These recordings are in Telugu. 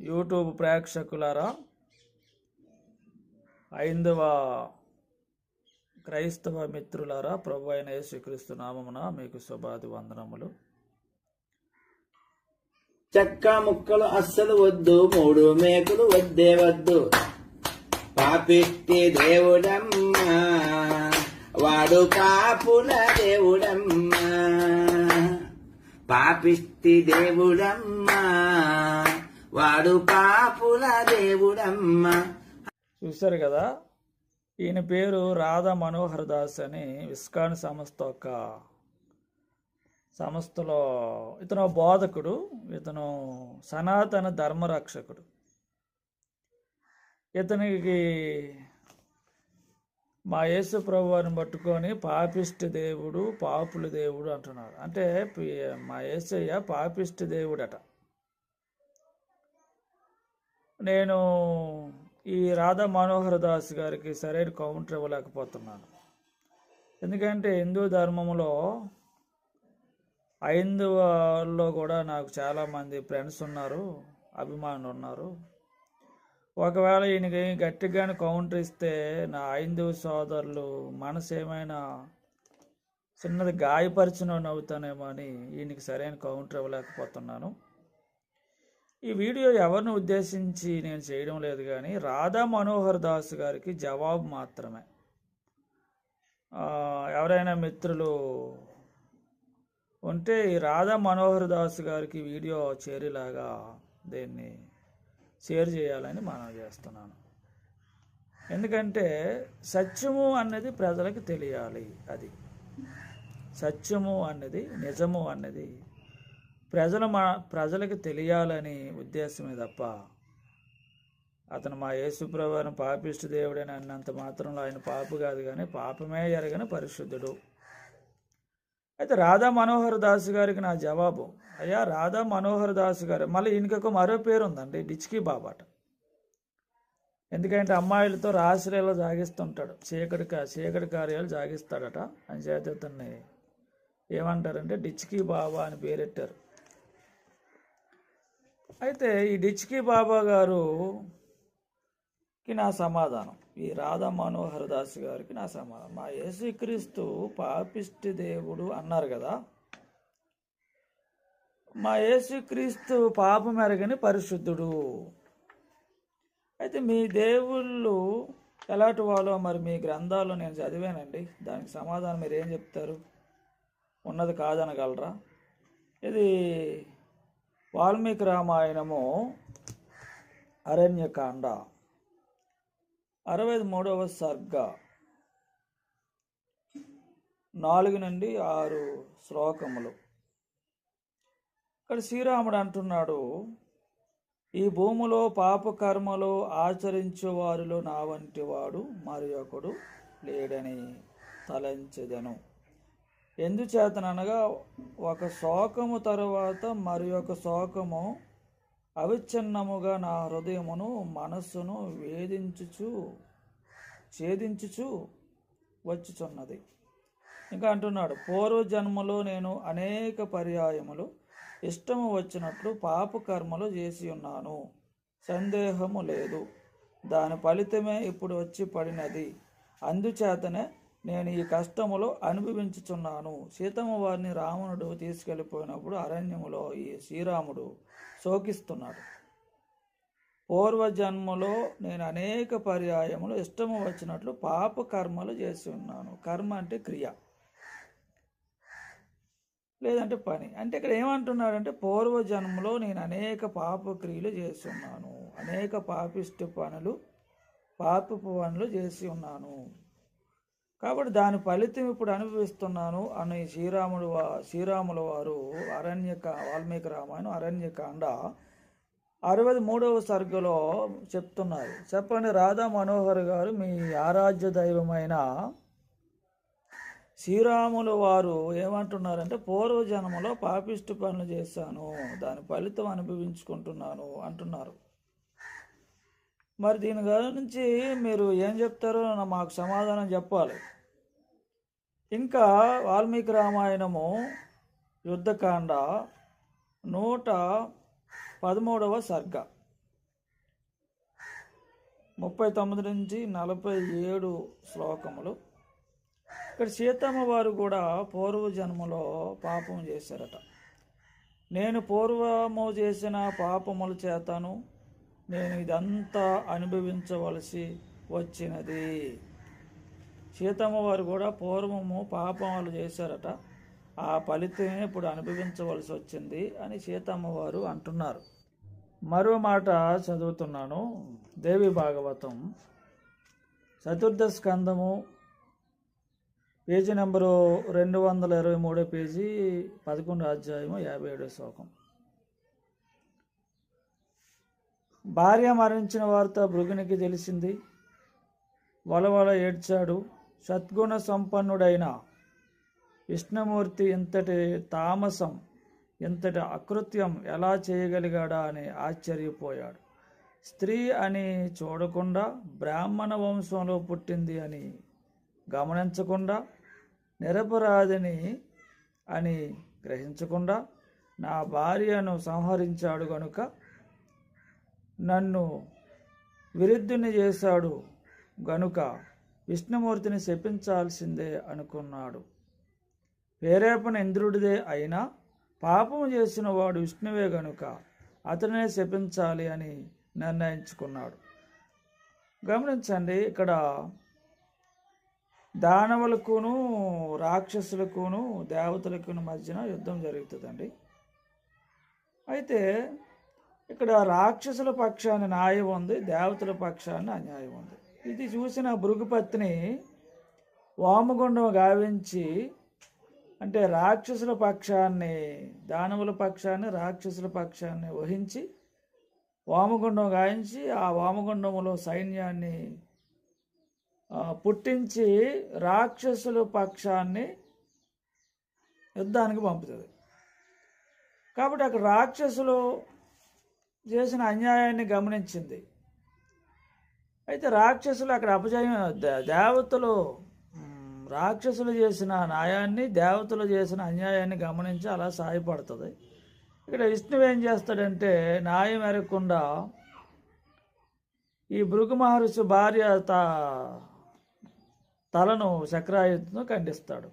యూట్యూబ్ ప్రేక్షకులారా ఐదవ క్రైస్తవ మిత్రులారా ప్రభు అయిన యేసుక్రీస్తు నామమున మీకు శుభాది వందనములు చెక్క ముక్కలు అస్సలు వద్దు మూడు మేకులు వద్దే వద్దు. పాపిట్టి దేవుడమ్మా వాడు పాపుల దేవుడమ్మా. పాపిష్టి దేవుడమ్మా వాడు పాపుల దేవుడమ్మ. చూశారు కదా? ఈయన పేరు రాధా మనోహర్ దాస్ అని విస్కాన్ సంస్థ ఒక సంస్థలో ఇతను బోధకుడు ఇతను సనాతన ధర్మరక్షకుడు. ఇతనికి మా యేసు ప్రభువారిని పట్టుకొని పాపిష్టి దేవుడు పాపుల దేవుడు అంటున్నారు. అంటే పి- మా యేసయ్య పాపిష్టి దేవుడట. నేను ఈ రాధా మనోహర్ దాస్ గారికి సరైన కౌంటర్ ఇవ్వలేకపోతున్నాను. ఎందుకంటే హిందూ ధర్మంలో ఐందవలో కూడా నాకు చాలామంది ఫ్రెండ్స్ ఉన్నారు అభిమానులు ఉన్నారు. ఒకవేళ ఈయనకి గట్టిగానే కౌంటర్ ఇస్తే నా ఐందవ సోదరులు మనసు ఏమైనా చిన్నది గాయపరిచిన అవుతానేమో అని ఈయనకి సరైన కౌంటర్ ఇవ్వలేకపోతున్నాను. ఈ వీడియో ఎవరిని ఉద్దేశించి నేను చేయడం లేదు కానీ రాధా మనోహర్ దాస్ గారికి జవాబు మాత్రమే. ఎవరైనా మిత్రులు ఉంటే ఈ రాధా మనోహర్ దాస్ గారికి వీడియో చేరేలాగా దీన్ని షేర్ చేయాలని మనం చేస్తున్నాను. ఎందుకంటే సత్యము అన్నది ప్రజలకు తెలియాలి అది. సత్యము అన్నది నిజము అన్నది ప్రజల మా ప్రజలకు తెలియాలని ఉద్దేశమే తప్ప అతను మా యేసుప్రభుని పాపిష్టి దేవుడని అన్నంత మాత్రంలో ఆయన పాపు కాదు కానీ పాపమే ఎరగని పరిశుద్ధుడు. అయితే రాధా మనోహర్ దాస్ గారికి నా జవాబు. అయ్యా రాధా మనోహర్ దాస్ గారు మళ్ళీ ఈయనకొక మరో పేరు ఉందండి డిచ్కీ బాబాట. ఎందుకంటే అమ్మాయిలతో రాశ్రయలో జాగిస్తుంటాడు చీకటి చీకటి కార్యాలు జాగిస్తాడట. అని చేత ఇతన్ని ఏమంటారంటే డిచ్కీ బాబా అని పేరెట్టారు. అయితే ఈ డిచ్కి బాబా గారుకి నా సమాధానం. ఈ రాధా మనోహర్ దాస్ గారికి నా సమాధానం. మా యేసుక్రీస్తు పాపిష్టి దేవుడు అన్నారు కదా. మా యేసుక్రీస్తు పాపం ఎరగని పరిశుద్ధుడు. అయితే మీ దేవుళ్ళు ఎలాంటి వాళ్ళో? మరి మీ గ్రంథాల్లో నేను చదివానండి. దానికి సమాధానం మీరు ఏం చెప్తారు? ఉన్నది కాదనగలరా? ఇది వాల్మీకి రామాయణము అరణ్యకాండ. అరవై మూడవ సర్గ. నాలుగు నుండి ఆరు శ్లోకములు. ఇక్కడ శ్రీరాముడు అంటున్నాడు ఈ భూమిలో పాపకర్మలు ఆచరించే వారిలో నా వంటి వాడు మరి ఒకడు లేడని తలంచెదను. ఎందుచేతననగా ఒక శోకము తరువాత మరి ఒక శోకము అవిచ్ఛిన్నముగా నా హృదయమును మనస్సును వేధించుచు ఛేదించుచు వచ్చుచున్నది. ఇంకా అంటున్నాడు పూర్వ జన్మలో నేను అనేక పర్యాయములు ఇష్టము వచ్చినట్లు పాప కర్మలు చేసి ఉన్నాను. సందేహము లేదు. దాని ఫలితమే ఇప్పుడు వచ్చి పడినది. అందుచేతనే నేను ఈ కష్టములో అనుభవించుచున్నాను. సీతమ్మ వారిని రావణుడు తీసుకెళ్ళిపోయినప్పుడు అరణ్యములో ఈ శ్రీరాముడు శోకిస్తున్నాడు. పూర్వజన్మలో నేను అనేక పర్యాయములు ఇష్టము వచ్చినట్లు పాప కర్మలు చేసి ఉన్నాను. కర్మ అంటే క్రియ. లేదంటే పని. అంటే ఇక్కడ ఏమంటున్నాడంటే పూర్వజన్మలో నేను అనేక పాప క్రియలు చేసి ఉన్నాను. అనేక పాపిష్టి పనులు పాపపు పనులు చేసి ఉన్నాను. కాబట్టి దాని ఫలితం ఇప్పుడు అనుభవిస్తున్నాను అని శ్రీరాముడు వా శ్రీరాముల వారు అరణ్యక వాల్మీకి రామాయణం అరణ్యకాండ అరవై మూడవ సర్గలో చెప్తున్నారు. చెప్పండి రాధా మనోహర్ గారు మీ ఆరాధ్య దైవమైన శ్రీరాముల వారు ఏమంటున్నారంటే పూర్వజన్మలో పాపిష్టి పనులు చేశాను దాని ఫలితం అనుభవించుకుంటున్నాను అంటున్నారు. మరి దీని గురించి మీరు ఏం చెప్తారో మాకు సమాధానం చెప్పాలి. ఇంకా వాల్మీకి రామాయణము యుద్ధకాండ నూట పదమూడవ సర్గ. ముప్పై తొమ్మిది నుంచి నలభై ఏడు శ్లోకములు. ఇక్కడ సీతమ్మ వారు కూడా పూర్వ జన్మలో పాపం చేశారట. నేను పూర్వము చేసిన పాపముల చేతను నేను ఇదంతా అనుభవించవలసి వచ్చినది. సీతమ్మ వారు కూడా పూర్వము పాపములు చేశారట. ఆ ఫలితమే ఇప్పుడు అనుభవించవలసి వచ్చింది అని సీతమ్మ వారు అంటున్నారు. మరో మాట చదువుతున్నాను. దేవి భాగవతం. చతుర్థ స్కందము పేజీ నెంబరు రెండు వందల ఇరవై మూడో పేజీ పదకొండు అధ్యాయము యాభై ఏడో శ్లోకం. భార్య మరణించిన వార్త భృగునికి తెలిసింది. వలవల ఏడ్చాడు. సద్గుణ సంపన్నుడైన విష్ణుమూర్తి ఇంతటి తామసం ఇంతటి అకృత్యం ఎలా చేయగలిగాడా అని ఆశ్చర్యపోయాడు. స్త్రీ అని చూడకుండా బ్రాహ్మణ వంశంలో పుట్టింది అని గమనించకుండా నిరపరాధిని అని గ్రహించకుండా నా భార్యను సంహరించాడు గనుక నన్ను విరుద్ధుని చేశాడు గనుక విష్ణుమూర్తిని శపించాల్సిందే అనుకున్నాడు. వేరేపన ఇంద్రుడిదే అయినా పాపము చేసిన వాడు విష్ణువే గనుక అతనే శపించాలి అని నిర్ణయించుకున్నాడు. గమనించండి ఇక్కడ దానవులకును రాక్షసులకును దేవతలకును మధ్యన యుద్ధం జరుగుతుందండి. అయితే ఇక్కడ రాక్షసుల పక్షాన్ని న్యాయం ఉంది దేవతల పక్షాన్ని అన్యాయం ఉంది. ఇది చూసిన భృగుపత్ని వామగుండం గావించి అంటే రాక్షసుల పక్షాన్ని దానవుల పక్షాన్ని రాక్షసుల పక్షాన్ని వహించి వామగుండం గాయించి ఆ వామగుండంలో సైన్యాన్ని పుట్టించి రాక్షసుల పక్షాన్ని యుద్ధానికి పంపుతుంది. కాబట్టి అక్కడ రాక్షసులు చేసిన అన్యాయాన్ని గమనించింది. అయితే రాక్షసులు అక్కడ అపజయం దేవతలు రాక్షసులు చేసిన న్యాయాన్ని దేవతలు చేసిన అన్యాయాన్ని గమనించి అలా సాయపడుతుంది. ఇక్కడ విష్ణువు ఏం చేస్తాడంటే న్యాయం ఎరగకుండా ఈ భృగు మహర్షి భార్య త తలను చక్రాయుధంతో ఖండిస్తాడు.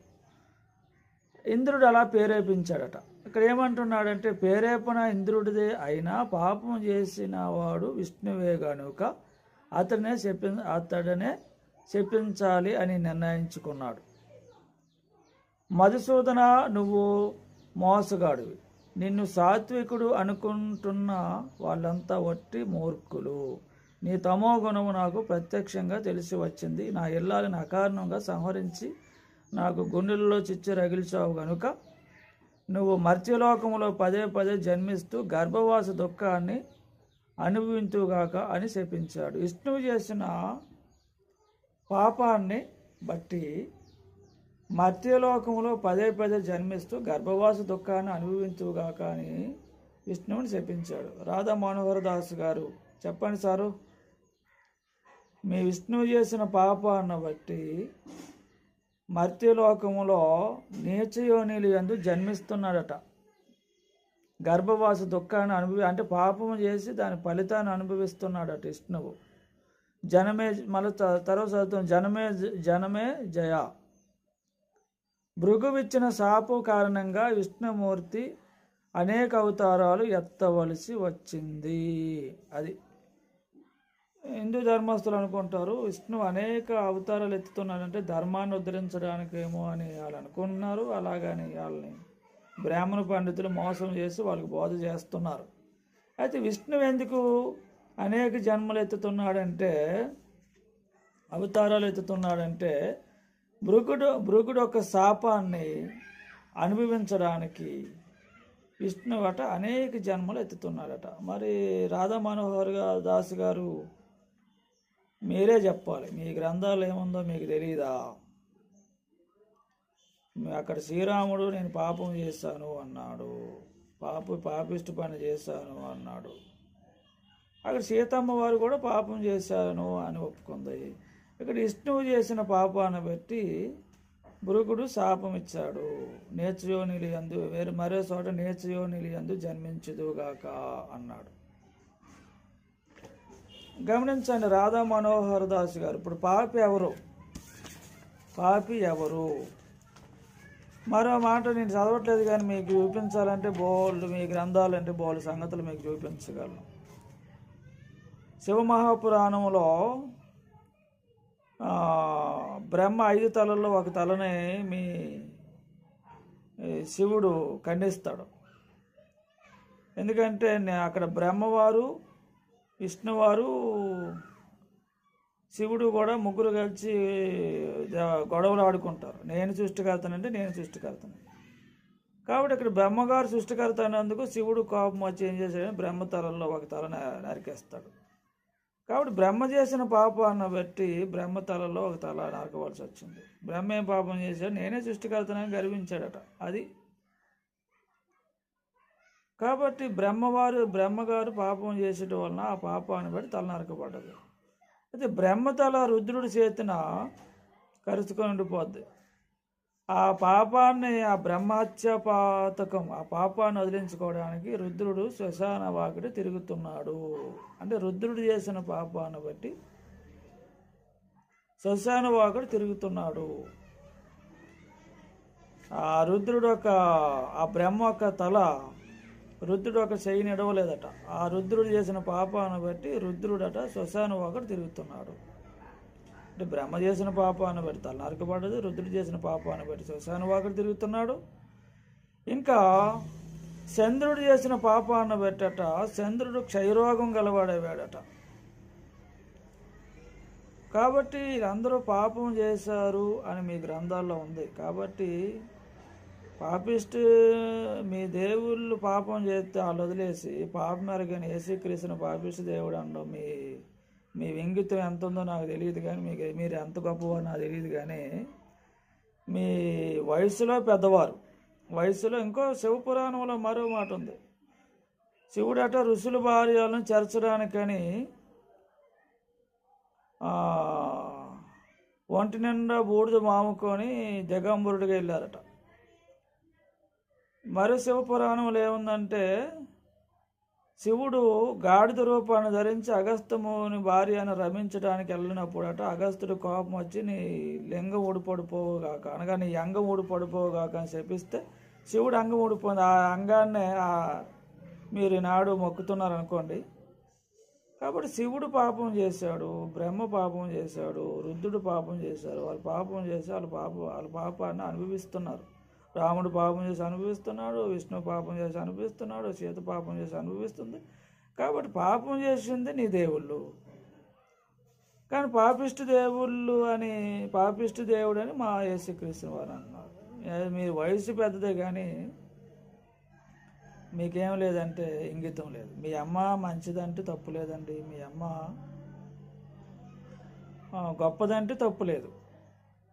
ఇంద్రుడు అలా ప్రేరేపించాడట ఇక్కడ ఏమంటున్నాడంటే ప్రేరేపణ ఇంద్రుడిదే అయినా పాపం చేసిన వాడు విష్ణువే గనుక అతనే చెప్పి అతడనే చెప్పించాలి అని నిర్ణయించుకున్నాడు. మధుసూదన నువ్వు మోసగాడివి. నిన్ను సాత్వికుడు అనుకుంటున్న వాళ్ళంతా వట్టి మూర్ఖులు. నీ తమో గుణము నాకు ప్రత్యక్షంగా తెలిసి వచ్చింది. నా ఇల్లాలని అకారణంగా సంహరించి నాకు గుండెల్లో చిచ్చు రగిల్చావు గనుక నువ్వు మర్త్యలోకములో పదే పదే జన్మిస్తూ గర్భవాస దుఃఖాన్ని అనుభవింతుగాక అని శపించాడు. విష్ణువు చేసిన పాపాన్ని బట్టి మర్త్యలోకములో పదే పదే జన్మిస్తూ గర్భవాస దుఃఖాన్ని అనుభవించుగాక అని విష్ణువుని శపించాడు. రాధా మనోహర్ దాస్ గారు చెప్పండి సారు మీ విష్ణువు చేసిన పాపాన్ని బట్టి మర్త్యలోకములో నీచయోనిలు ఎందు జన్మిస్తున్నాడట. గర్భవాస దుఃఖాన్ని అనుభవి అంటే పాపము చేసి దాని ఫలితాన్ని అనుభవిస్తున్నాడు అటు విష్ణువు జనమే మళ్ళీ తర్వాత చదువుతాం. జనమే జనమే జయ. భృగువిచ్చిన సాపు కారణంగా విష్ణుమూర్తి అనేక అవతారాలు ఎత్తవలసి వచ్చింది. అది హిందూ ధర్మస్తులు అనుకుంటారు విష్ణు అనేక అవతారాలు ఎత్తుతున్నాడంటే ధర్మాన్ని ఉద్ధరించడానికేమో అని వాళ్ళు అనుకుంటున్నారు అలాగని వాళ్ళని బ్రాహ్మణ పండితులు మోసం చేసి వాళ్ళకి బోధ చేస్తున్నారు. అయితే విష్ణువు ఎందుకు అనేక జన్మలు ఎత్తుతున్నాడంటే అవతారాలు ఎత్తుతున్నాడంటే భృగుడు భృగుడు ఒక శాపాన్ని అనుభవించడానికి విష్ణువు అట అనేక జన్మలు ఎత్తుతున్నాడట. మరి రాధా మనోహర్ గారు దాస్ గారు మీరే చెప్పాలి. మీ గ్రంథాలు ఏముందో మీకు తెలియదా అక్కడ శ్రీరాముడు నేను పాపం చేశాను అన్నాడు. పాప పాపిష్టి పని చేశాను అన్నాడు. అక్కడ సీతమ్మ వారు కూడా పాపం చేశాను అని ఒప్పుకుంది. ఇక్కడ విష్ణువు చేసిన పాపాన్ని బట్టి భృగుడు శాపం ఇచ్చాడు నేత్రయోనిలి అందు వేరే మరో చోట నేత్రయోనిలి అందు జన్మించదుగాక అన్నాడు. గమనించండి రాధా మనోహర్ దాస్ గారు ఇప్పుడు పాపి ఎవరు? పాపి ఎవరు? మరో మాట నేను చదవట్లేదు కానీ మీకు చూపించాలంటే బోల్డ్ మీ గ్రంథాలు అంటే బోల్డ్ సంగతులు మీకు చూపించగలను. శివమహాపురాణంలో బ్రహ్మ ఐదు తలల్లో ఒక తలని మీ శివుడు ఖండిస్తాడు. ఎందుకంటే నే- అక్కడ బ్రహ్మవారు విష్ణువారు శివుడు కూడా ముగ్గురు కలిసి గొడవలు ఆడుకుంటారు. నేను సృష్టికర్తనంటే నేను సృష్టికర్తను. కాబట్టి ఇక్కడ బ్రహ్మగారు సృష్టికర్త అయినందుకు శివుడు కోపం వచ్చి ఏం చేశాడని బ్రహ్మ తలలో ఒక తల నరికేస్తాడు. కాబట్టి బ్రహ్మ చేసిన పాపాన్ని బట్టి బ్రహ్మ తలలో ఒక తల నరకవలసి వచ్చింది. బ్రహ్మ ఏం పాపం చేశాడు? నేనే సృష్టికర్తనని గర్వించాడట. అది. కాబట్టి బ్రహ్మవారు బ్రహ్మగారు పాపం చేసేట వలన ఆ పాపాన్ని బట్టి తల నరకబడ్డది. అయితే బ్రహ్మతల రుద్రుడి చేతిన కరుచుకొని ఉండిపోద్ది ఆ పాపాన్ని ఆ బ్రహ్మహత్య పాతకం ఆ పాపాన్ని వదిలించుకోవడానికి రుద్రుడు శ్మశాన వాకిడి తిరుగుతున్నాడు. అంటే రుద్రుడు చేసిన పాపాన్ని బట్టి శ్మశాన వాకుడు తిరుగుతున్నాడు. ఆ రుద్రుడు ఒక ఆ బ్రహ్మ యొక్క తల రుద్రుడు ఒక చెయ్యి నిడవలేదట. ఆ రుద్రుడు చేసిన పాపాన్ని బట్టి రుద్రుడట శ్మశాన ఒకటి తిరుగుతున్నాడు. అంటే బ్రహ్మ చేసిన పాపాన్ని బట్టి తల నరకబడ్డది రుద్రుడు చేసిన పాపాన్ని బట్టి శ్మశాన ఒకటి తిరుగుతున్నాడు. ఇంకా చంద్రుడు చేసిన పాపాన్ని బట్టట చంద్రుడు క్షయరోగం గలవాడేవాడట కాబట్టి అందరూ పాపం చేశారు అని మీ గ్రంథాల్లో ఉంది. కాబట్టి పాపిస్ట్ మీ దేవుళ్ళు పాపం చేస్తే వాళ్ళు వదిలేసి పాపం ఎరగని ఏసీక్రీస్తున్న పాపిస్ట్ దేవుడు అనడం మీ మీ వింగితం ఎంత ఉందో నాకు తెలియదు కానీ మీకు మీరు ఎంత గొప్పవారు నాకు తెలియదు కానీ మీ వయసులో పెద్దవారు. వయసులో ఇంకో శివపురాణంలో మరో మాట ఉంది. శివుడట ఋషుల భార్యలను చేర్చడానికని ఒంటి నిండా బూడిద మాముకొని జగంబురుడిగా వెళ్ళారట. మరి శివపురాణంలో ఏముందంటే శివుడు గాడిద రూపాన్ని ధరించి అగస్తముని భార్యను రమించడానికి వెళ్ళినప్పుడట అగస్తుడు కోపం వచ్చి నీ లింగం ఊడిపడిపోవుగాక అనగా నీ అంగం ఊడిపడిపోవుగాక అని చెప్పిస్తే శివుడు అంగం ఊడిపోయింది. ఆ అంగాన్నే ఆ మీరు ఈనాడు మొక్కుతున్నారు అనుకోండి కాబట్టి శివుడు పాపం చేశాడు బ్రహ్మ పాపం చేశాడు రుద్రుడు పాపం చేశారు వాళ్ళు పాపం చేసి వాళ్ళ పాప వాళ్ళ పాపాన్ని అనుభవిస్తున్నారు. రాముడు పాపం చేసి అనుభవిస్తున్నాడు విష్ణు పాపం చేసి అనుభవిస్తున్నాడు సీత పాపం చేసి అనుభవిస్తుంది. కాబట్టి పాపం చేసింది నీ దేవుళ్ళు. కానీ పాపిష్టి దేవుళ్ళు అని పాపిష్టి దేవుడు అని మా యేసుక్రీస్తు వారు అన్నారు. మీ వయసు పెద్దదే కానీ మీకేం లేదంటే ఇంగితం లేదు. మీ అమ్మ మంచిదంటే తప్పు లేదండి. మీ అమ్మ గొప్పదంటే తప్పు లేదు.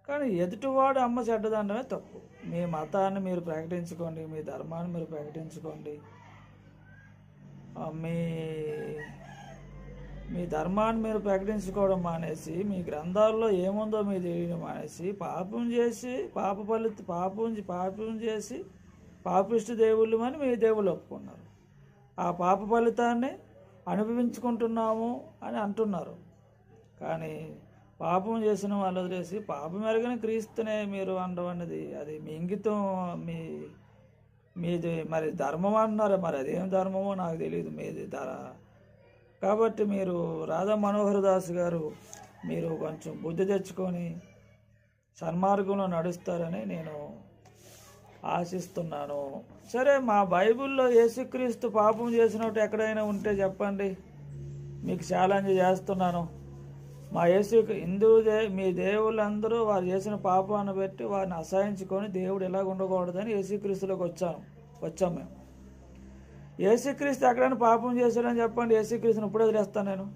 కానీ ఎదుటివాడు అమ్మ చెడ్డదండమే తప్పు. మీ మతాన్ని మీరు ప్రకటించుకోండి మీ ధర్మాన్ని మీరు ప్రకటించుకోండి. మీ మీ ధర్మాన్ని మీరు ప్రకటించుకోవడం మానేసి మీ గ్రంథాల్లో ఏముందో మీరు తెలియడం మానేసి పాపం చేసి పాప ఫలిత పాపం పాపం చేసి పాపిష్టి దేవుళ్ళు అని మీ దేవుళ్ళు ఒప్పుకున్నారు. ఆ పాప ఫలితాన్ని అనుభవించుకుంటున్నాము అని అంటున్నారు. కానీ పాపం చేసిన వాళ్ళు వదిలేసి పాపం ఎరగని క్రీస్తునే మీరు అనడం అనేది అది మీ ఇంగితం మీ మీది మరి ధర్మం అంటున్నారు మరి అదేం ధర్మమో నాకు తెలియదు మీది ధర. కాబట్టి మీరు రాధా మనోహర్ దాస్ గారు మీరు కొంచెం బుద్ధి తెచ్చుకొని సన్మార్గంలో నడుస్తారని నేను ఆశిస్తున్నాను. సరే మా బైబిల్లో యేసుక్రీస్తు పాపం చేసినట్టు ఎక్కడైనా ఉంటే చెప్పండి. మీకు ఛాలెంజ్ చేస్తున్నాను. మా యేసు హిందూ దే మీ దేవుళ్ళందరూ వారు చేసిన పాపాన్ని బట్టి వారిని అసహించుకొని దేవుడు ఎలా ఉండకూడదని యేసుక్రీస్తులోకి వచ్చాను. వచ్చాం మేము. యేసుక్రీస్తు ఎక్కడైనా పాపం చేశాడని చెప్పండి యేసుక్రీస్తుని ఇప్పుడు వదిలేస్తాను నేను.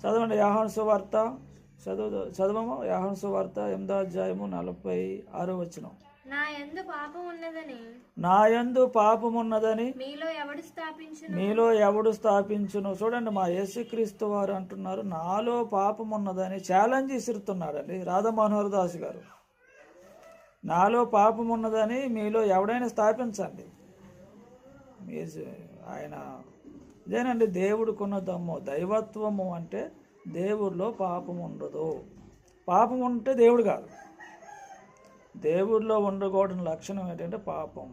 చదవండి యాహాను సువార్త. చదువు చదవము యాహాను సువార్త ఎనిమిదో అధ్యాయము నలభై ఆరో వచ్చినాం నా యందు పాపం ఉన్నదని. నా యందు పాపమున్నదని మీలో ఎవడు స్థాపించును? మీలో ఎవడు స్థాపించును? చూడండి మా యేసుక్రీస్తు వారు అంటున్నారు నాలో పాపమున్నదని ఛాలెంజ్ ఇసురుతున్నాడండి రాధా మనోహర్ దాస్ గారు. నాలో పాపమున్నదని మీలో ఎవడైనా స్థాపించండి. ఆయన ఇదేనండి దేవుడికున్న దమ్ము. దైవత్వము అంటే దేవుడిలో పాపం ఉండదు. పాపం ఉంటే దేవుడు కాదు. దేవుడిలో ఉండకూడని లక్షణం ఏంటంటే పాపం.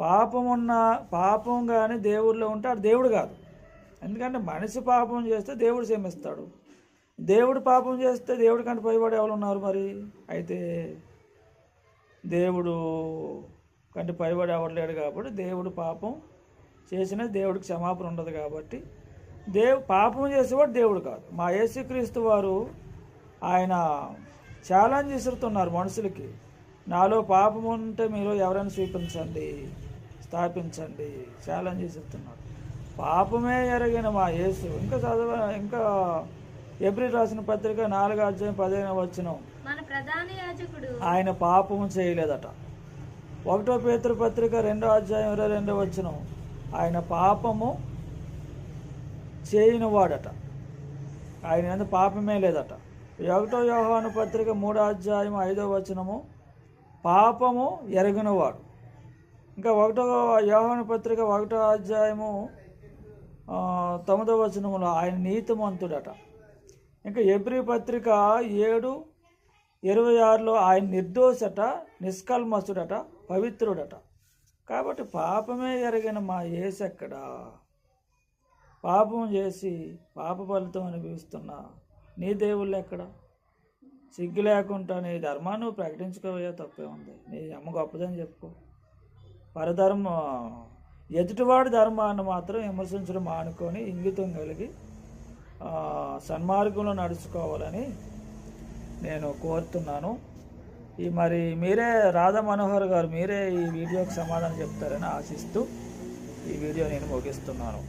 పాపం ఉన్న పాపం కానీ దేవుడిలో ఉంటే అది దేవుడు కాదు. ఎందుకంటే మనిషి పాపం చేస్తే దేవుడు క్షమిస్తాడు. దేవుడు పాపం చేస్తే దేవుడి కంటే పైబడి ఎవరు ఉన్నారు మరి? అయితే దేవుడు కంటే పైబడి ఎవరు లేడు కాబట్టి దేవుడు పాపం చేసిన దేవుడికి క్షమాపణ ఉండదు కాబట్టి దేవు పాపం చేసేవాడు దేవుడు కాదు. మా యేసుక్రీస్తు వారు ఆయన ఛాలెంజ్ విసురుతున్నారు మనుషులకి. నాలో పాపం ఉంటే మీరు ఎవరైనా చూపించండి స్థాపించండి ఛాలెంజ్ విసురుతున్నారు. పాపమే ఎరగిన మా యేసు. ఇంకా చదవ ఇంకా ఏప్రిల్ రాసిన పత్రిక నాలుగు అధ్యాయం పదిహేను వచ్చినాం ఆయన పాపము చేయలేదట. ఒకటో పేతృ పత్రిక రెండో అధ్యాయం ఇరవై రెండో వచ్చిన ఆయన పాపము చేయని వాడట. ఆయన పాపమే లేదట. ఒకటో యోహాను పత్రిక మూడో అధ్యాయం ఐదో వచనము. పాపము ఎరగినవాడు. ఇంకా ఒకటో యోహాను పత్రిక ఒకటో అధ్యాయము తొమ్మిదో వచనములో ఆయన నీతిమంతుడట. ఇంకా ఎబ్రి పత్రిక ఏడు ఇరవై ఆరులో ఆయన నిర్దోషట నిష్కల్మసుడట పవిత్రుడట. కాబట్టి పాపమే ఎరగిన మా ఏసెక్కడా పాపం చేసి పాప ఫలితం అనుభవిస్తున్నా. నీ దేవుళ్ళు ఎక్కడ? సిగ్గు లేకుండా నీ ధర్మాన్ని నువ్వు ప్రకటించుకోవయ్యా తప్పే ఉంది నీ అమ్మ గొప్పదని చెప్పుకో. పరధర్మ ఎదుటివాడి ధర్మాన్ని మాత్రం విమర్శించడం మానుకొని ఇంగితం కలిగి సన్మార్గంలో నడుచుకోవాలని నేను కోరుతున్నాను. ఈ మరి మీరే రాధా మనోహర్ గారు మీరే ఈ వీడియోకి సమాధానం చెప్తారని ఆశిస్తూ ఈ వీడియో నేను ముగిస్తున్నాను.